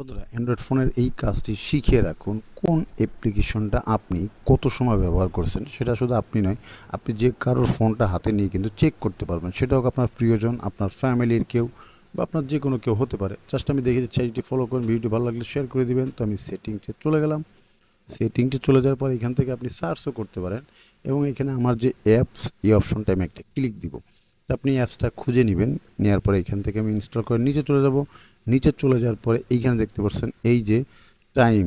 বন্ধুরা অ্যান্ড্রয়েড ফোনের এই কাজটি শিখিয়ে রাখুন, কোন অ্যাপ্লিকেশনটা আপনি কত সময় ব্যবহার করেছেন, সেটা শুধু আপনি নয়, আপনি যে কারোর ফোনটা হাতে নিয়ে কিন্তু চেক করতে পারবেন। সেটা হোক আপনার প্রিয়জন, আপনার ফ্যামিলির কেউ বা আপনার যে কোনো কেউ হতে পারে। জাস্ট আমি দেখে দিচ্ছি এটি ফলো করুন ভিডিওটি ভালো লাগলে শেয়ার করে দিবেন। তো আমি সেটিংসে চলে গেলাম। সেটিংসে চলে যাওয়ার পর এখান থেকে আপনি সার্চও করতে পারেন এবং এখানে আমার যে অ্যাপস এই অপশনটা আমি একটা ক্লিক দিব। আপনি অ্যাপসটা খুঁজে নেবেন নেওয়ার পরে এখান থেকে আমি ইনস্টল করে নিচে চলে যাব। নিচে চলে যাওয়ার পরে এইখানে দেখতে পাচ্ছেন এই যে টাইম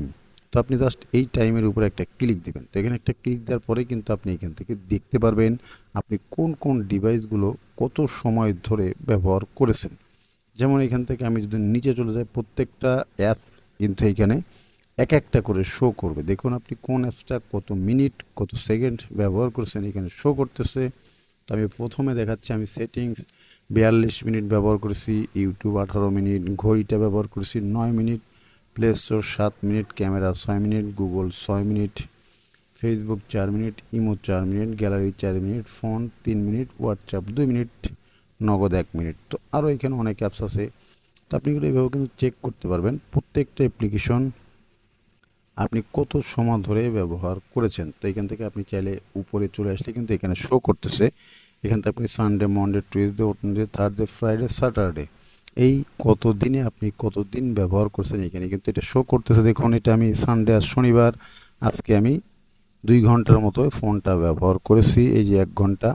তো আপনি জাস্ট এই টাইমের উপরে একটা ক্লিক দেবেন। তো এখানে একটা ক্লিক দেওয়ার পরে কিন্তু আপনি এখান থেকে দেখতে পারবেন আপনি কোন কোন ডিভাইসগুলো কত সময় ধরে ব্যবহার করেছেন। যেমন এখান থেকে আমি যদি নিচে চলে যাই, প্রত্যেকটা অ্যাপ কিন্তু এইখানে এক একটা করে শো করবে। দেখুন আপনি কোন অ্যাপসটা কত মিনিট কত সেকেন্ড ব্যবহার করছেন এখানে শো করতেছে। তো আমি প্রথমে দেখাচ্ছি, আমি সেটিংস বিয়াল্লিশ মিনিট ব্যবহার করেছি, ইউটিউব আঠারো মিনিট, ঘড়িটা ব্যবহার করেছি নয় মিনিট প্লে স্টোর সাত মিনিট, ক্যামেরা ছয় মিনিট গুগল ছয় মিনিট ফেসবুক চার মিনিট ইমো চার মিনিট, গ্যালারি চার মিনিট, ফোন তিন মিনিট হোয়াটসঅ্যাপ দুই মিনিট, নগদ এক মিনিট। তো আরও এখানে অনেক অ্যাপস আছে। তো আপনি এগুলো এইভাবে কিন্তু চেক করতে পারবেন। প্রত্যেকটা অ্যাপ্লিকেশন আপনি কত সময় ধরে ব্যবহার করেছেন? তো এখান থেকে আপনি চাইলে উপরে চলে আসলে কিন্তু এখানে শো করতেছে। এখান থেকে আপনি Sunday Monday Tuesday Wednesday Thursday Friday Saturday এই কত দিনে আপনি কত দিন ব্যবহার করছেন এখানে কিন্তু এটা শো করতেছে। দেখুন, এটা আমি সানডে আর শনিবার, আজকে আমি দুই ঘণ্টার মতো ফোনটা ব্যবহার করেছি। এই যে এক ঘণ্টা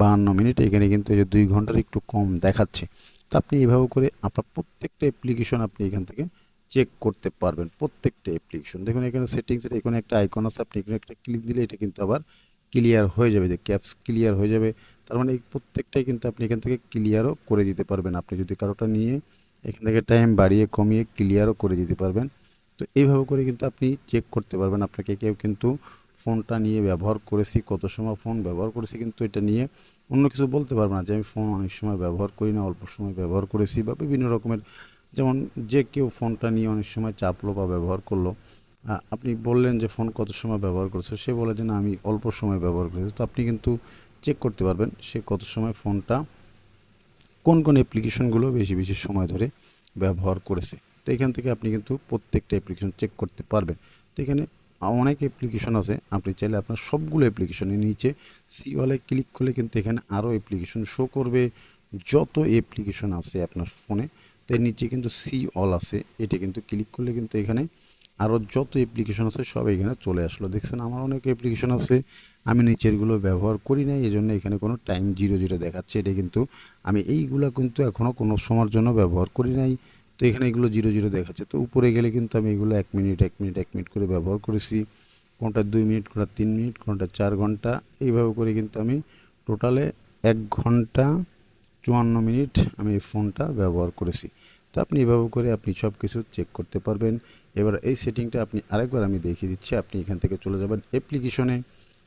বাহান্ন মিনিট, এখানে কিন্তু এই যে দুই ঘণ্টার একটু কম দেখাচ্ছে। তো আপনি এইভাবে করে আপনার প্রত্যেকটা অ্যাপ্লিকেশন আপনি এখান থেকে চেক করতে পারবেন প্রত্যেকটা অ্যাপ্লিকেশন দেখুন, এখানে সেটিংসের এখানে একটা আইকন আছে, আপনি এখানে একটা ক্লিক দিলে এটা কিন্তু আবার ক্লিয়ার হয়ে যাবে, যে ক্যাপস ক্লিয়ার হয়ে যাবে। তার মানে এই প্রত্যেকটাই কিন্তু আপনি এখান থেকে ক্লিয়ারও করে দিতে পারবেন। আপনি যদি কারোটা নিয়ে এখান থেকে টাইম বাড়িয়ে কমিয়ে ক্লিয়ারও করে দিতে পারবেন, তো এইভাবে করে কিন্তু আপনি চেক করতে পারবেন। আপনাকে কেউ কিন্তু ফোনটা নিয়ে ব্যবহার করেছি, কত সময় ফোন ব্যবহার করেছি, কিন্তু এটা নিয়ে অন্য কিছু বলতে পারব না যে আমি ফোন অনেক সময় ব্যবহার করি না, অল্প সময় ব্যবহার করেছি বা বিভিন্ন রকমের যেমন যে কেউ ফোনটা নিয়ে অনেক সময় চাপলো বা ব্যবহার করল আপনি বললেন যে ফোন কত সময় ব্যবহার করেছে, সে বলে যে না, আমি অল্প সময় ব্যবহার করেছি। তো আপনি কিন্তু চেক করতে পারবেন সে কত সময় ফোনটা কোন কোন অ্যাপ্লিকেশনগুলো বেশি বেশি সময় ধরে ব্যবহার করেছে। তো এখান থেকে আপনি কিন্তু প্রত্যেকটা অ্যাপ্লিকেশন চেক করতে পারবেন। তো এখানে অনেক অ্যাপ্লিকেশন আছে, আপনি চাইলে আপনার সবগুলো অ্যাপ্লিকেশনের নিচে সি ওয়ালে ক্লিক করলে কিন্তু এখানে আরও অ্যাপ্লিকেশন শো করবে। যত অ্যাপ্লিকেশন আছে আপনার ফোনে এর নিচে কিন্তু সি অল আছে। এটা কিন্তু ক্লিক করলে কিন্তু এখানে আরও যত অ্যাপ্লিকেশন আছে সব এখানে চলে আসলো। দেখছেন আমার অনেক অ্যাপ্লিকেশন আছে, আমি নিচেরগুলো ব্যবহার করি নাই এই জন্য এখানে কোনো টাইম জিরো জিরো দেখাচ্ছে। এটা কিন্তু আমি এইগুলো কিন্তু এখনও কোনো সময়ের জন্য ব্যবহার করি নাই। তো এখানে এগুলো জিরো জিরো দেখাচ্ছে। তো উপরে গেলে কিন্তু আমি এগুলো এক মিনিট এক মিনিট এক মিনিট করে ব্যবহার করেছি। কোনটা দুই মিনিট কোনটা তিন মিনিট কোনটা চার ঘণ্টা, এইভাবে করে কিন্তু আমি টোটালে এক ঘণ্টা চুয়ান্ন মিনিট আমি এই ফোনটা ব্যবহার করেছি। তো আপনি এভাবে করে আপনি সব কিছু চেক করতে পারবেন। এবার এই সেটিংটা আপনি আরেকবার আমি দেখিয়ে দিচ্ছি, আপনি এখান থেকে চলে যাবেন অ্যাপ্লিকেশনে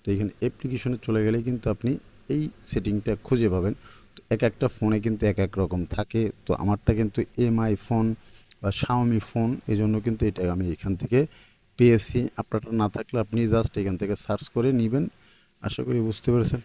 তো এখানে অ্যাপ্লিকেশনে চলে গেলে কিন্তু আপনি এই সেটিংটা খুঁজে পাবেন। তো এক একটা ফোনে কিন্তু এক এক রকম থাকে। তো আমারটা কিন্তু এমআই ফোন বা শাওমি ফোন এই জন্য কিন্তু এটা আমি এখান থেকে পেয়েছি। আপনারটা না থাকলে আপনি জাস্ট এখান থেকে সার্চ করে নেবেন। আশা করি বুঝতে পেরেছেন।